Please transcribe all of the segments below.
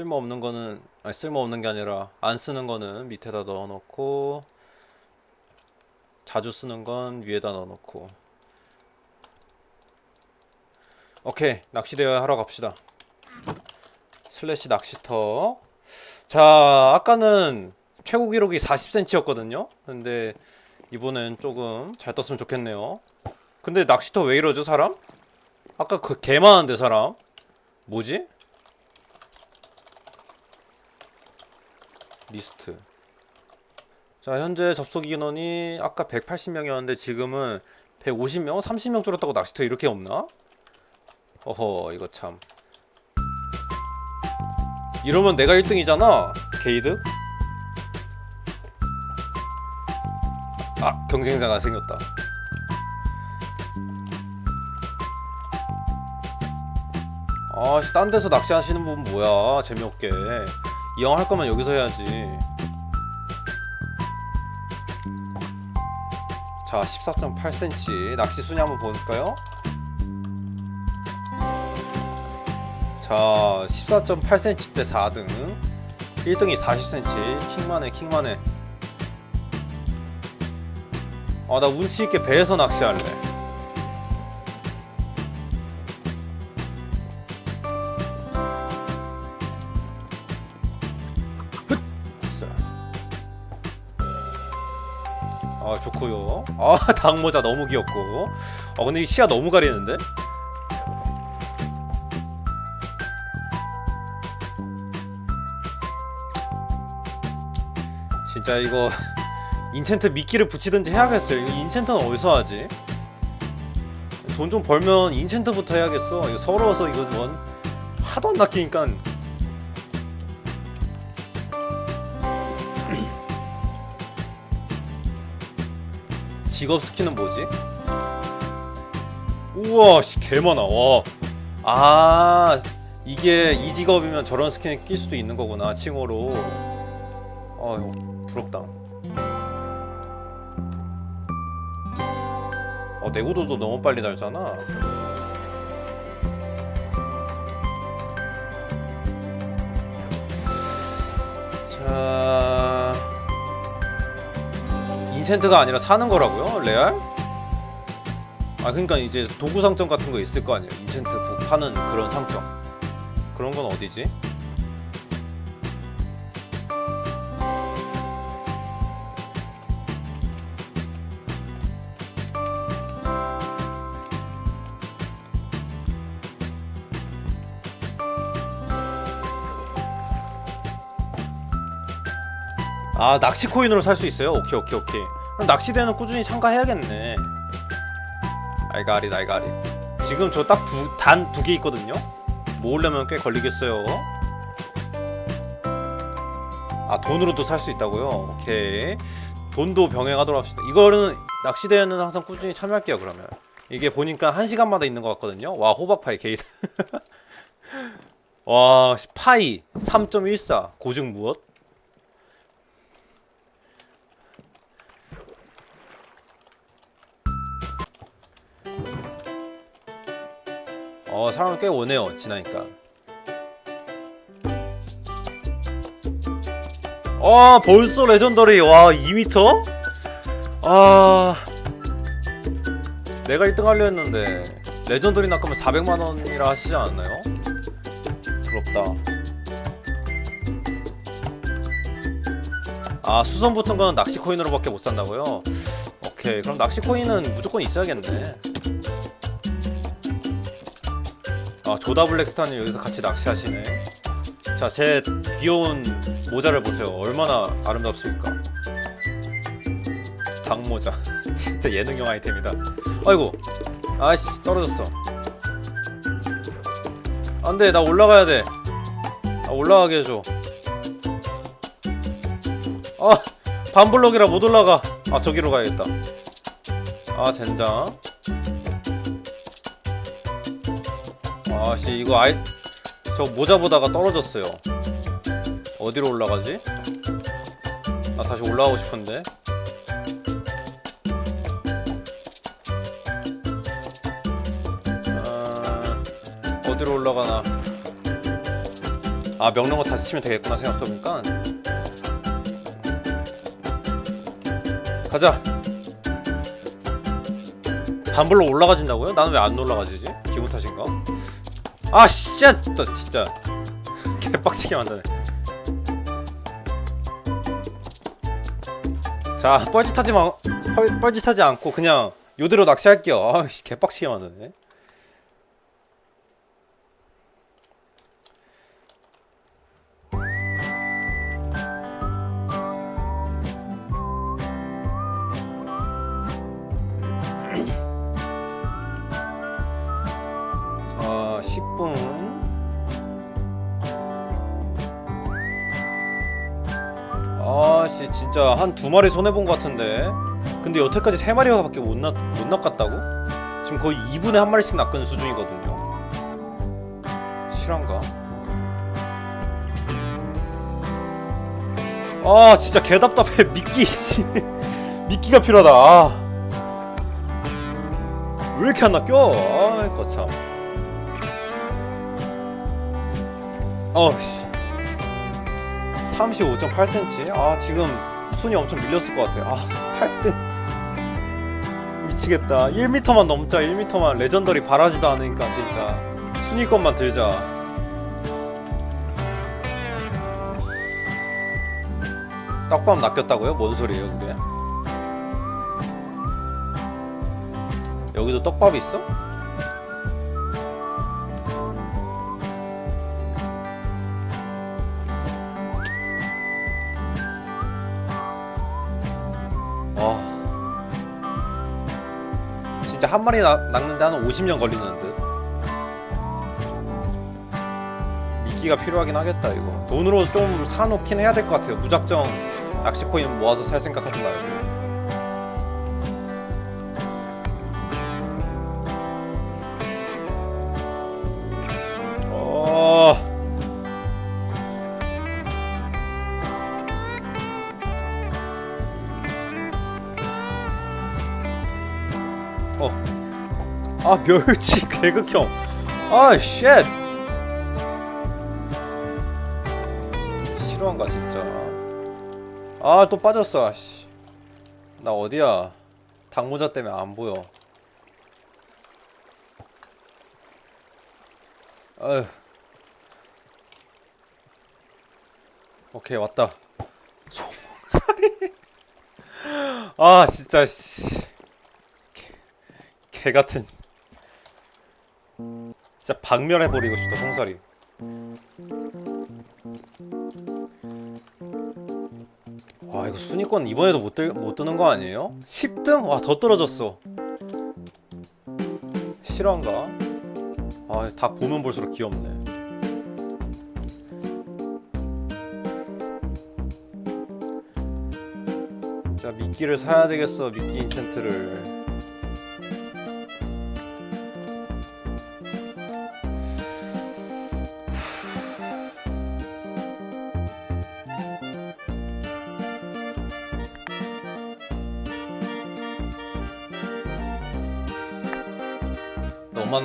쓸모없는 거는 아니 쓸모없는 게 아니라 안 쓰는 거는 밑에다 넣어놓고 자주 쓰는 건 위에다 넣어놓고. 오케이 낚시대회 하러 갑시다. 슬래시 낚시터. 자 아까는 최고 기록이 40cm였거든요? 근데 이번엔 조금 잘 떴으면 좋겠네요. 근데 낚시터 왜 이러죠 사람? 아까 그 개 많은데 사람? 뭐지? 리스트. 자 현재 접속 인원이 아까 180명이었는데 지금은 150명? 30명 줄었다고 낚시터 이렇게 없나? 어허 이거 참. 이러면 내가 1등이잖아 게이드 아 경쟁자가 생겼다. 아씨 딴 데서 낚시하시는 분 뭐야? 재미없게 이왕 할 거면 여기서 해야지. 자 14.8cm 낚시 순위 한번 볼까요? 자 14.8cm 때 4등. 1등이 40cm 킹만해 킹만해. 아나 운치 있게 배에서 낚시할래 아 닭모자 너무 귀엽고. 아 근데 이 시야 너무 가리는데? 진짜 이거 인챈트 미끼를 붙이든지 해야겠어요. 이거 인챈트는 어디서 하지? 돈 좀 벌면 인챈트부터 해야겠어. 이거 서러워서 이거 원 하도 안 낚이니까 직업 스킨은 뭐지? 우와 씨, 개 많아 와. 아 이게 이 직업이면 저런 스킨을 낄 수도 있는 거구나 칭호로 어휴 부럽다 어 내구도도 너무 빨리 달잖아 자 인챈트가 아니라 사는 거라고요? 레알? 아 그러니까 이제 도구 상점 같은 거 있을 거 아니에요 인챈트 부- 파는 그런 상점 그런 건 어디지? 아 낚시 코인으로 살 수 있어요? 오케이 오케이 오케이. 그럼 낚시대는 꾸준히 참가해야겠네. 알가리 알가리. 지금 저딱단두 개 있거든요? 모으려면 꽤 걸리겠어요. 아 돈으로도 살 수 있다고요? 오케이. 돈도 병행하도록 합시다. 이거는 낚시대회는 항상 꾸준히 참여할게요 그러면. 이게 보니까 한 시간마다 있는 것 같거든요? 와 호박파이 게이트 와 파이 3.14 고증 무엇? 어 사람을 꽤 오네요 지나니까 아 벌써 레전더리 와 2m? 아 내가 1등 하려 했는데 레전더리 낚으면 400만원이라 하시지 않았나요? 부럽다 아 수선 붙은 거는 낚시 코인으로밖에 못 산다고요? 오케이 그럼 낚시 코인은 무조건 있어야겠네 조다 블랙스타님 여기서 같이 낚시하시네. 자, 제 귀여운 모자를 보세요. 얼마나 아름답습니까? 닭 모자. 진짜 예능용 아이템이다. 아이고, 아이씨 떨어졌어. 안 돼, 나 올라가야 돼. 아, 올라가게 해줘. 아, 반블럭이라 못 올라가. 아, 저기로 가야겠다. 아, 젠장. 아씨 이거 아이 저 모자 보다가 떨어졌어요. 어디로 올라가지? 나 다시 올라가고 싶은데. 아, 어디로 올라가나? 아 명령어 다시 치면 되겠구나 생각해보니까 가자 반불로 올라가진다고요? 나는 왜 안 올라가지지? 기분 탓인가? 아 씨! 또 진짜 개빡치게 만드네. 자 뻘짓하지 마 뻘, 뻘짓하지 않고 그냥 요대로 낚시할게요. 아씨 개빡치게 만드네 두 마리 손해 본 것 같은데 근데 여태까지 세 마리가밖에 못, 낚, 못 낚았다고? 지금 거의 2분에 한 마리씩 낚는 수준이거든요 실한가? 아 진짜 개답답해 미끼 씨 미끼가 필요하다 아. 왜 이렇게 안 낚여? 아이 거참 어씨 35.8cm? 아 지금 순위 엄청 밀렸을 것 같아 아 8등 미치겠다 1m만 넘자 1m만 레전더리 바라지도 않으니까 진짜 순위권만 들자 떡밥 낚였다고요? 뭔 소리예요 그게? 여기도 떡밥이 있어? 마리 낚, 낚는데 한 50년 걸리는 듯. 미끼가 필요하긴 하겠다 이거. 돈으로 좀 사놓긴 해야 될 것 같아요. 무작정 낚시 코인 모아서 살 생각하지 말고 아 멸치 개극형. 아 쉣. 싫어한가 진짜. 아 또 빠졌어. 씨. 나 어디야? 닭모자 때문에 안 보여. 아휴. 오케이 왔다. 송사리. 아 진짜 씨. 개 같은 진짜 박멸해 버리고 싶다 송사리 와 이거 순위권 이번에도 못, 들, 못 뜨는 거 아니에요? 10등? 와 더 떨어졌어 실화인가? 아닭 보면 볼수록 귀엽네 자 미끼를 사야 되겠어 미끼 인챈트를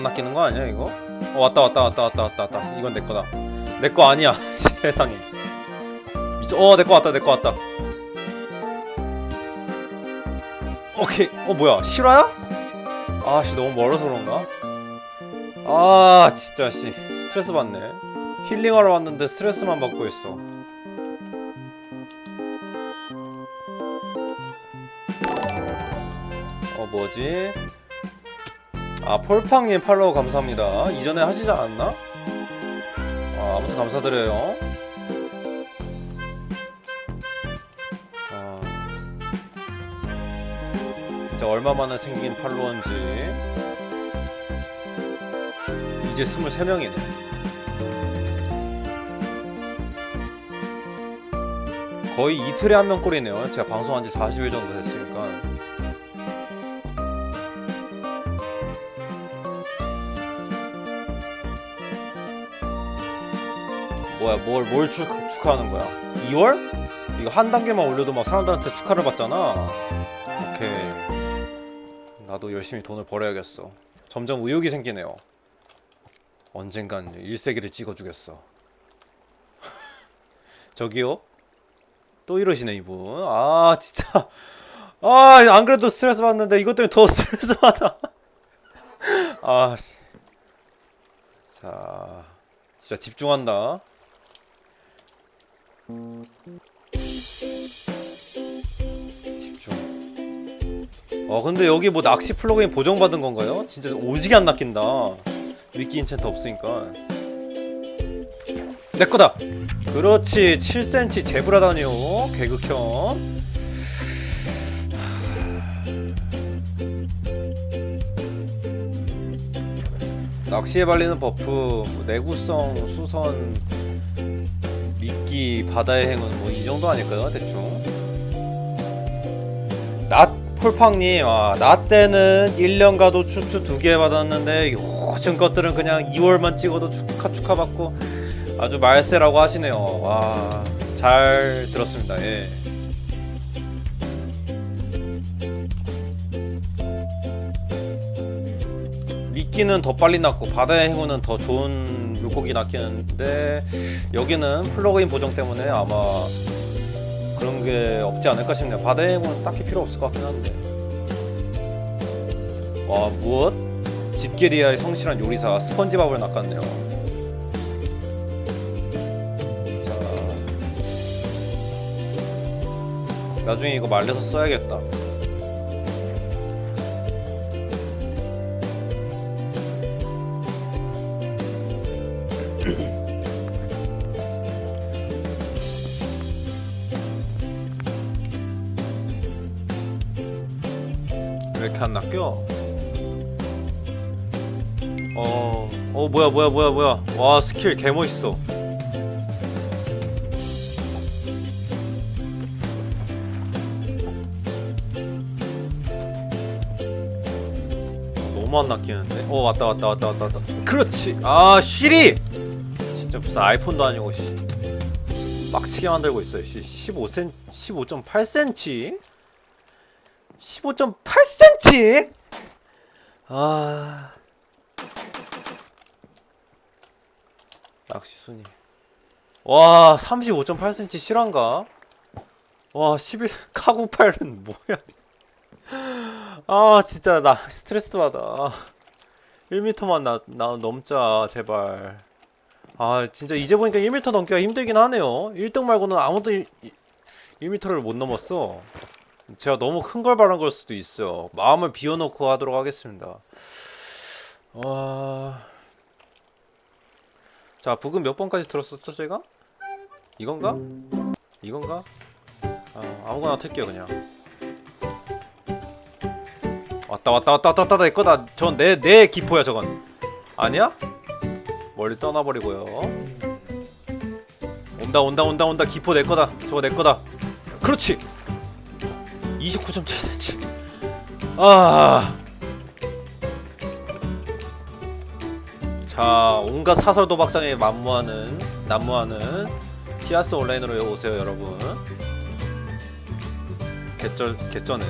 너만 낚이는 거 아니야 이거? 어 왔다 왔다 왔다 왔다 왔다 왔다 이건 내 거다 내 거 아니야 세상에 미쳐 어내 거 왔다 내 거 왔다 오케이 어 뭐야 실화야? 아씨 너무 멀어서 그런가? 아 진짜 씨 스트레스 받네 힐링하러 왔는데 스트레스만 받고 있어 어 뭐지? 아 폴팡님 팔로우 감사합니다. 이전에 하시지 않았나? 아, 아무튼 감사드려요. 아, 진짜 얼마 만에 생긴 팔로워인지. 이제 23명이네. 거의 이틀에 한 명 꼴이네요. 제가 방송한 지 40일 정도 됐으니 까 뭐야 뭘뭘 축하하는 거야 2월? 이거 한 단계만 올려도 막 사람들한테 축하를 받잖아 오케이 나도 열심히 돈을 벌어야겠어 점점 의욕이 생기네요 언젠간 1세기를 찍어주겠어 저기요? 또 이러시네 이분. 아 진짜. 아 안 그래도 스트레스 받는데 이것 때문에 더 스트레스 받아. 아. 씨. 자, 진짜 집중한다. 집중. 어 근데 여기 뭐 낚시 플러그인 보정받은 건가요? 진짜 오지게 안 낚인다. 미끼 인챈트 없으니까. 내 거다. 그렇지 7cm 제브라다니요 개극형 낚시에 발리는 버프 뭐 내구성 수선 미끼 바다의 행운 뭐 이 정도 아닐까요 대충 낫 폴팡님 아, 나 때는 1년 가도 추추 두 개 받았는데 요즘 것들은 그냥 2월만 찍어도 축하 축하 받고 아주 말세라고 하시네요. 와, 잘 들었습니다. 예. 미끼는 더 빨리 낚고 바다의 행운은 더 좋은 물고기 낚이는데 여기는 플러그인 보정 때문에 아마 그런 게 없지 않을까 싶네요. 바다의 행운은 딱히 필요 없을 것 같긴 한데. 와, 무엇? 집게리아의 성실한 요리사 스펀지밥을 낚았네요. 자, 나중에 이거 말려서 써야겠다. 안 낚여? 어, 어 뭐야 뭐야 뭐야 뭐야 와 스킬 개 멋있어. 너무 안 낚이는데? 어 왔다 왔다 왔다 왔다 왔다. 그렇지. 아 쉬리. 진짜 무슨 아이폰도 아니고 씨. 빡치게 만들고 있어요. 씨 15cm, 15.8cm. 15.8cm? 아. 낚시 순위. 와, 35.8cm 실한가? 와, 11 카구 팔은 뭐야? 아, 진짜 나 스트레스 받아. 1m만 나, 나 넘자, 제발. 아, 진짜 이제 보니까 1m 넘기가 힘들긴 하네요. 1등 말고는 아무도 1, 1m를 못 넘었어. 제가 너무 큰 걸 바란 걸 수도 있어요. 마음을 비워놓고 하도록 하겠습니다. 와. 자, 북은 몇 번까지 들었었죠, 제가? 이건가? 이건가? 아, 아무거나 틀게요, 그냥. 왔다, 왔다, 왔다, 왔다, 왔다, 내 거다. 전 내, 내 기포야, 저건. 아니야? 멀리 떠나버리고요. 온다, 온다, 온다, 온다. 기포 내 거다. 저거 내 거다. 그렇지! 29.7cm. 아. 자, 온갖 사설 도박장에 만무하는 난무하는 티아스 온라인으로 오세요, 여러분. 개쩔 개쩌네.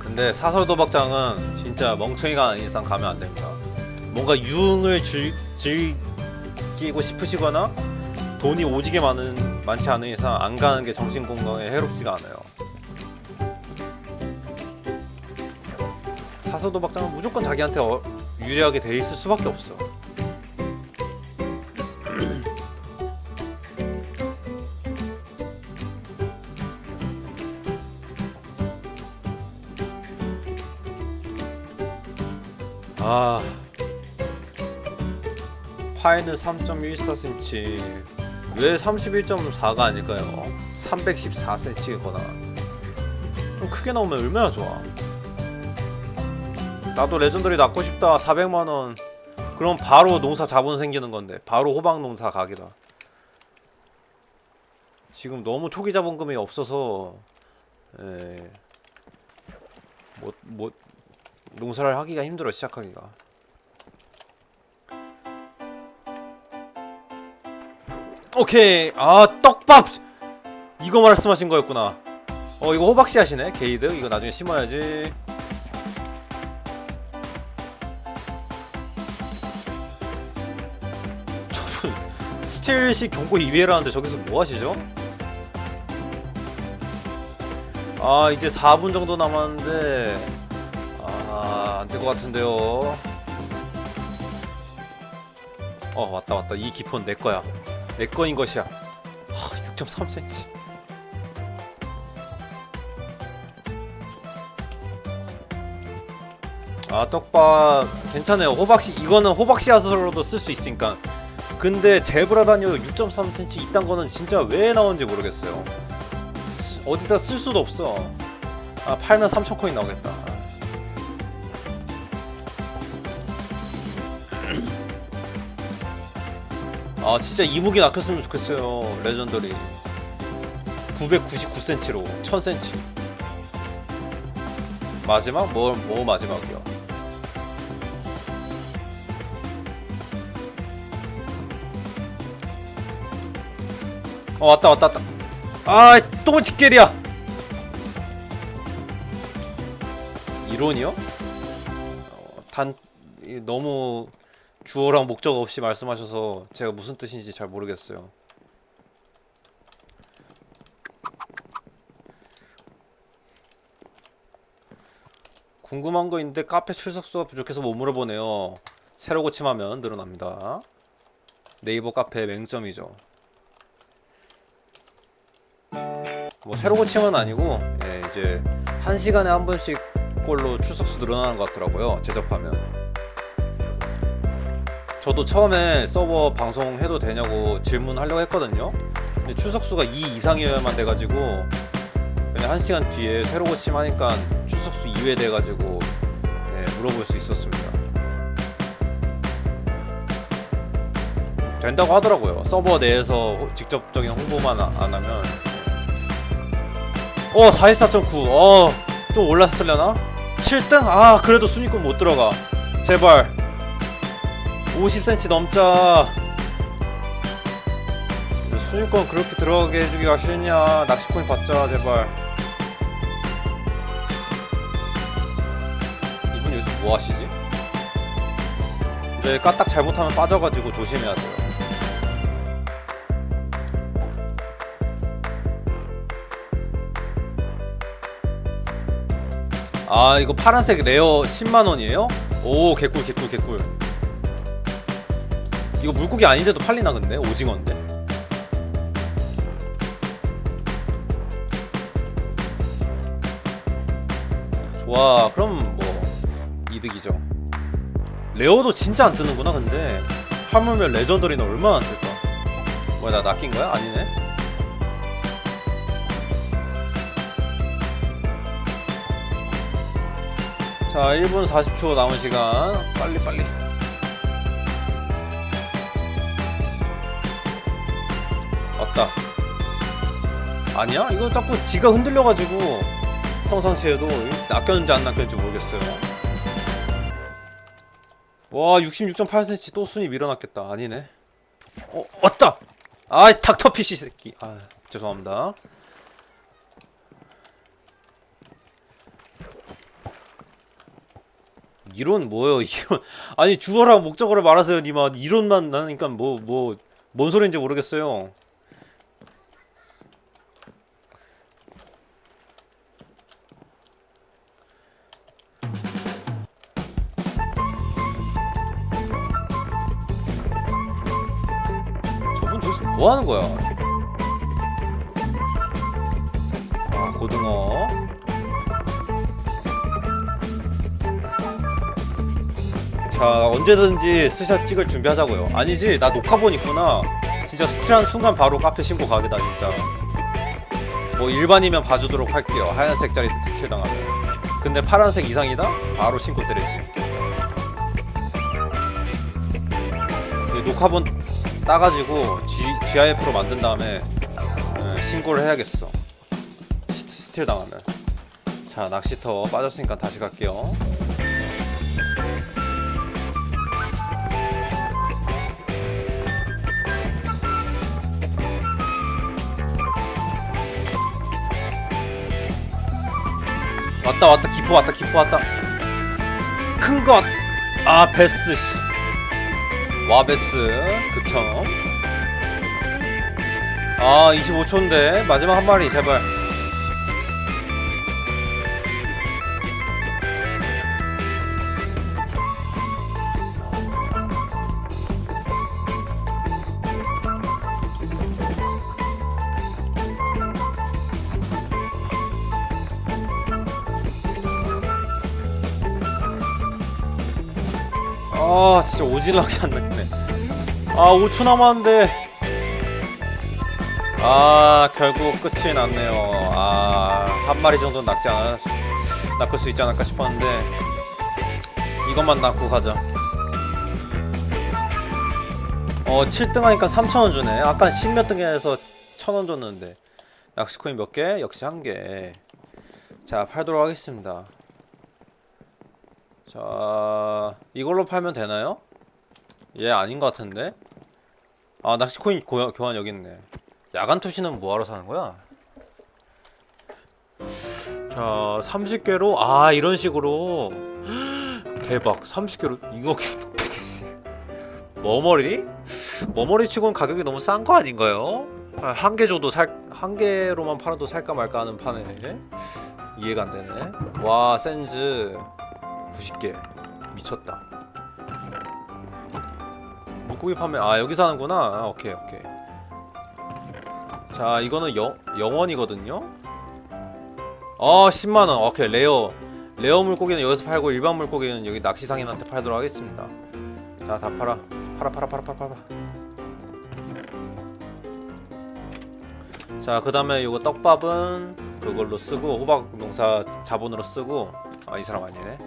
근데 사설 도박장은 진짜 멍청이가 아닌 이상 가면 안 됩니다. 뭔가 유흥을 즐, 즐기고 싶으시거나 돈이 오지게 많은 많지 않은 이상 안 가는 게 정신 건강에 해롭지가 않아요. 사서 도박장은 무조건 자기한테 어, 유리하게 돼 있을 수밖에 없어. 아. 파이는 3.14cm 왜 31.4가 아닐까요? 314cm거나 좀 크게 나오면 얼마나 좋아? 나도 레전더리 낳고 싶다. 400만원. 그럼 바로 농사 자본 생기는 건데. 바로 호박 농사 가기다. 지금 너무 초기 자본금이 없어서 에... 뭐, 뭐 농사를 하기가 힘들어 시작하기가 오케이. 아 떡밥. 이거 말씀하신 거였구나. 어 이거 호박씨 하시네. 게이드 이거 나중에 심어야지. 이분 스틸시 경고 2회라는데 저기서 뭐 하시죠? 아 이제 4분 정도 남았는데. 아 안 될 것 같은데요. 어 왔다 왔다. 이 기폰 내 거야 내 거인 것이야. 아 6.3cm 아 떡밥. 괜찮아요. 호박씨 이거는 호박 씨앗으로도 쓸 수 있으니까. 근데 제브라 다니오 6.3cm 이딴 거는 진짜 왜 나온지 모르겠어요. 쓰- 어디다 쓸 수도 없어. 아 팔면 3,000코인 나오겠다 아 진짜 이무기 낚였으면 좋겠어요 레전더리 999cm로 1000cm 마지막? 뭐, 뭐 마지막이요? 어 왔다 왔다 왔다 아또 직결이야 이론이요? 어, 단 이, 너무 주어랑 목적 없이 말씀하셔서 제가 무슨 뜻인지 잘 모르겠어요. 궁금한 거 있는데 카페 출석 수가 부족해서 못 물어보네요. 새로 고침하면 늘어납니다. 네이버 카페 맹점이죠. 뭐 새로 고침은 아니고 예, 이제 한 시간에 한 번씩 꼴로 출석수 늘어나는 것 같더라고요. 제접하면 저도 처음에 서버 방송해도 되냐고 질문하려고 했거든요 근데 출석수가 2 이상이어야만 돼가지고 그냥 한 시간 뒤에 새로 고침하니까 출석수 2회 돼가지고 예, 물어볼 수 있었습니다 된다고 하더라고요 서버 내에서 호- 직접적인 홍보만 아- 안 하면 어 44.9. 어, 좀 올랐으려나? 7등? 아, 그래도 순위권 못 들어가. 제발. 50cm 넘자. 순위권 그렇게 들어가게 해주기가 싫냐. 낚시코인 받자, 제발. 이분 요즘 뭐 하시지? 이제 까딱 잘못하면 빠져가지고 조심해야 돼요. 아 이거 파란색 레어 10만원이에요? 오 개꿀 개꿀 개꿀 이거 물고기 아닌데도 팔리나 근데? 오징어인데? 좋아 그럼 뭐 이득이죠 레어도 진짜 안 뜨는구나 근데 하물며 레전더리는 얼마나 안 뜰까 뭐야 나 낚인 거야? 아니네 자 1분 40초 남은 시간 빨리 빨리 아니야? 이거 자꾸 지가 흔들려가지고 평상시에도 낚였는지 안 낚였는지 모르겠어요. 와 66.8cm 또 순위 밀어놨겠다. 아니네. 어 왔다! 아이 닥터피쉬 새끼. 아 죄송합니다. 이론 뭐예요 이론? 아니 주어랑 목적어를 말하세요 니마 이론만 나니까 뭐 뭐 뭔 소리인지 모르겠어요 언제든지 스샷 찍을 준비하자고요. 아니지 나 녹화본 있구나. 진짜 스틸한 순간 바로 카페 신고 가게다 진짜. 뭐 일반이면 봐주도록 할게요. 하얀색 짜리 스틸 당하면. 근데 파란색 이상이다? 바로 신고 때리지. 이 녹화본 따가지고 G, GIF로 만든 다음에 에, 신고를 해야겠어. 시- 스틸 당하면. 자 낚시터 빠졌으니까 다시 갈게요 왔다 왔다 기포 왔다 기포 왔다. 큰 것 아 베스 씨. 와베스. 극혐. 아 25초인데 마지막 한 마리 제발 아 진짜 오질나게 안 나겠네. 아 5초 남았는데. 아 결국 끝이 났네요. 아한 마리 정도 낚지 않아 낚을 수 있지 않을까 싶었는데 이것만 낚고 가자. 어 7등 하니까 3,000원 주네. 아까 10몇 등에서 1,000원 줬는데. 낚시코인 몇 개? 역시 한개자 팔도록 하겠습니다 자 이걸로 팔면 되나요? 얘 아닌 것 같은데. 아 낚시 코인 고- 교환 여기 있네. 야간 투시는 뭐하러 사는 거야? 자 30개로? 아 이런 식으로. 대박. 30개로. 이거 머머리? 머머리 치고는 가격이 너무 싼 거 아닌가요? 한 개 줘도 살 한 개로만 팔아도 살까 말까 하는 판에. 이해가 안 되네. 와 센즈 90개. 미쳤다. 물고기 판매 아 여기서 하는구나. 아, 오케이 오케이. 자 이거는 영, 영원이거든요? 어 10만원. 오케이 레어. 레어 물고기는 여기서 팔고 일반 물고기는 여기 낚시상인한테 팔도록 하겠습니다. 자 다 팔아. 팔아 팔아 팔아 팔아 팔아. 자그 다음에 요거 떡밥은 그걸로 쓰고 호박 농사 자본으로 쓰고. 아 이 사람 아니네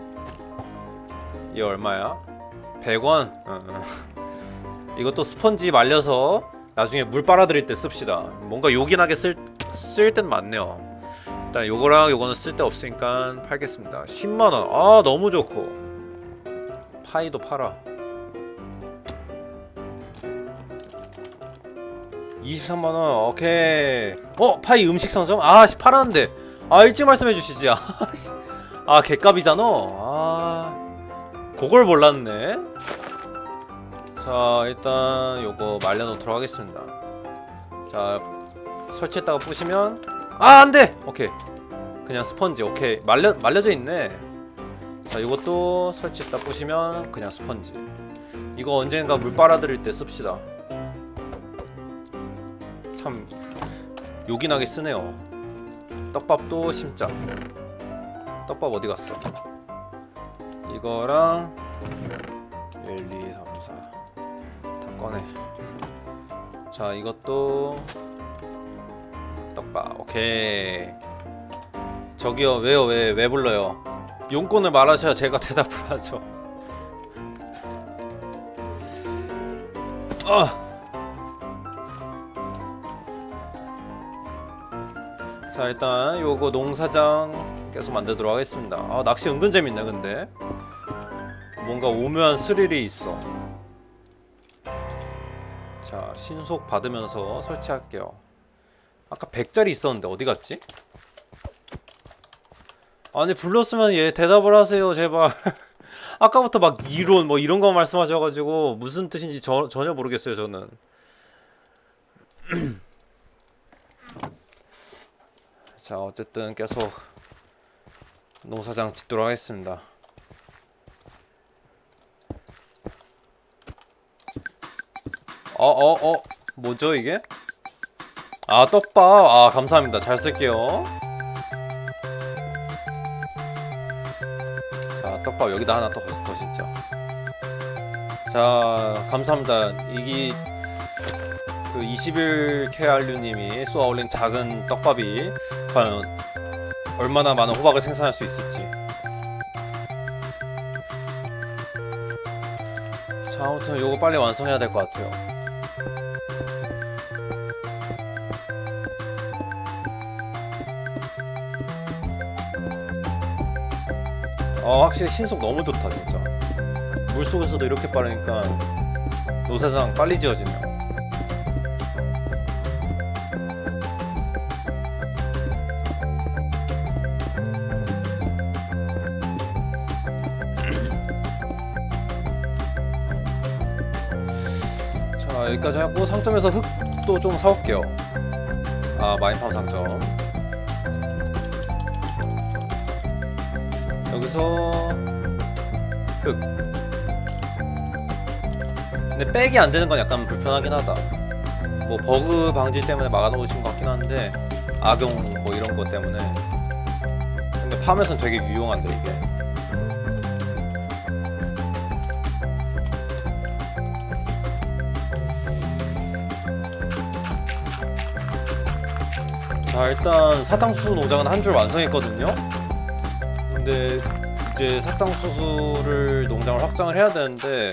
이게 얼마야? 100원? 어, 어. 이것도 스펀지 말려서 나중에 물 빨아들일 때 씁시다. 뭔가 요긴하게 쓸, 쓸 땐 많네요. 일단 요거랑 요거는 쓸데 없으니까 팔겠습니다. 10만원. 아 너무 좋고. 파이도 팔아. 23만원. 오케이. 어 파이 음식 상점? 아 씨 팔았는데. 아 일찍 말씀해 주시지. 아, 씨. 아 개값이잖아. 아 그걸 몰랐네. 자 일단 요거 말려놓도록 하겠습니다. 자 설치했다가 부시면 아 안돼! 오케이. 그냥 스펀지 오케이. 말려 말려져 있네. 자 요것도 설치했다 부시면 그냥 스펀지. 이거 언젠가 물 빨아들일 때 씁시다. 참 요긴하게 쓰네요. 떡밥도 심자. 떡밥 어디 갔어 이거랑 1, 2, 3, 4. 다 꺼내. 자, 이것도 떡밥. 오케이. 저기요, 왜요? 왜, 왜 불러요? 용건을 말하셔야 제가 대답을 하죠. 아! 자, 일단 요거 농사장 계속 만들도록 하겠습니다. 아, 낚시 은근 재밌네, 근데. 뭔가 오묘한 스릴이 있어. 자, 신속 받으면서 설치할게요. 아까 100짜리 있었는데 어디 갔지? 아니 불렀으면 얘 대답을 하세요 제발 아까부터 막 이론 뭐 이런 거 말씀하셔가지고 무슨 뜻인지 저, 전혀 모르겠어요 저는 자 어쨌든 계속 농사장 짓도록 하겠습니다 어, 어, 어. 뭐죠, 이게? 아, 떡밥. 아, 감사합니다. 잘 쓸게요. 자, 떡밥 여기다 하나 더, 더 진짜. 자, 감사합니다. 이게 그 21KRU님이 쏘아 올린 작은 떡밥이 과연 얼마나 많은 호박을 생산할 수 있을지. 자, 아무튼 요거 빨리 완성해야 될 것 같아요. 아 확실히 신속 너무 좋다 진짜. 물속에서도 이렇게 빠르니까 노사장 빨리 지어지네요. 자 여기까지 하고 상점에서 흙도 좀 사올게요. 아 마인팜 상점 여기서 흙 근데 백이 안 되는 건 약간 불편하긴 하다. 뭐 버그 방지 때문에 막아놓으신 것 같긴 한데 악용 뭐 이런 것 때문에. 근데 팜에선 되게 유용한데 이게. 자 일단 사탕수수 농장은 한 줄 완성했거든요. 근데 이제 사탕수수를 농장을 확장을 해야 되는데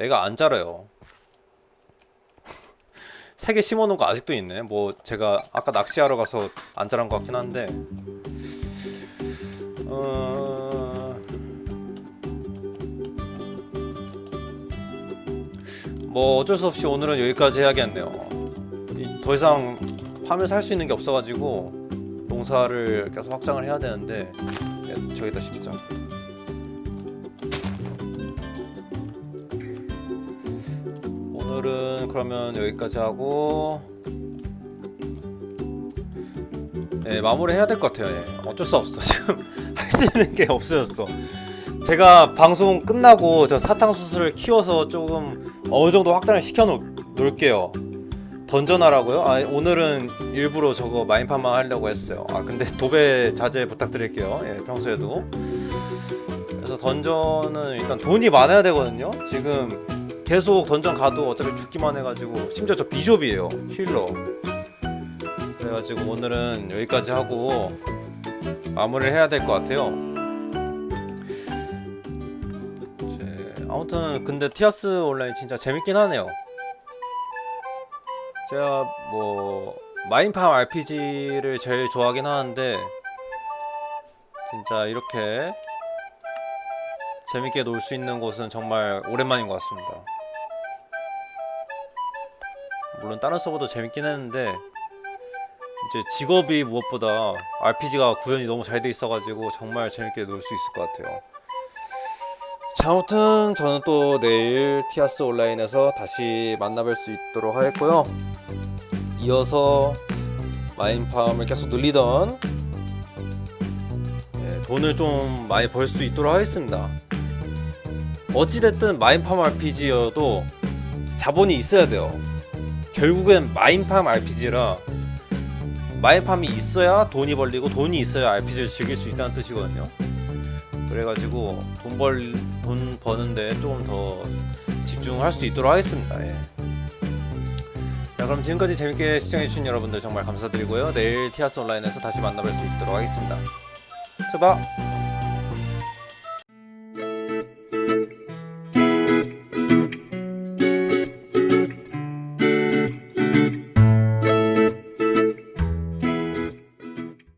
애가 안 자라요. 세 개 심어놓은 거 아직도 있네. 뭐 제가 아까 낚시하러 가서 안 자란 것 같긴 한데. 어... 뭐 어쩔 수 없이 오늘은 여기까지 해야겠네요. 이- 더 이상 팜을 살수 있는 게 없어가지고 농사를 계속 확장을 해야 되는데 예, 저기다 심자 오늘은 그러면 여기까지 하고 예, 마무리 해야 될 것 같아요. 예. 어쩔 수 없어. 지금 할 수 있는 게 없어졌어. 제가 방송 끝나고 저 사탕수수를 키워서 조금 어느 정도 확장을 시켜 놓- 놓을게요 던전하라고요? 아 오늘은 일부러 저거 마인팜만 하려고 했어요. 아 근데 도배 자제 부탁드릴게요. 예 평소에도. 그래서 던전은 일단 돈이 많아야 되거든요. 지금 계속 던전 가도 어차피 죽기만 해가지고 심지어 저 비숍이에요 힐러. 그래가지고 오늘은 여기까지 하고 마무리를 해야 될 것 같아요. 제- 아무튼 근데 티아스 온라인 진짜 재밌긴 하네요. 제가 뭐 마인팜 RPG를 제일 좋아하긴 하는데 진짜 이렇게 재밌게 놀 수 있는 곳은 정말 오랜만인 것 같습니다. 물론 다른 서버도 재밌긴 했는데 이제 직업이 무엇보다 RPG가 구현이 너무 잘 돼 있어가지고 정말 재밌게 놀 수 있을 것 같아요. 자, 아무튼 저는 또 내일 티아스 온라인에서 다시 만나뵐 수 있도록 하겠고요. 이어서 마인팜을 계속 늘리던 예, 돈을 좀 많이 벌 수 있도록 하겠습니다. 어찌됐든 마인팜 RPG여도 자본이 있어야 돼요. 결국엔 마인팜 RPG라 마인팜이 있어야 돈이 벌리고 돈이 있어야 RPG를 즐길 수 있다는 뜻이거든요. 그래가지고 돈 벌 돈 버는데 조금 더 집중할 수 있도록 하겠습니다. 예. 자 그럼 지금까지 재밌게 시청해주신 여러분들 정말 감사드리고요. 내일 티아스 온라인에서 다시 만나뵐 수 있도록 하겠습니다. 자 봐.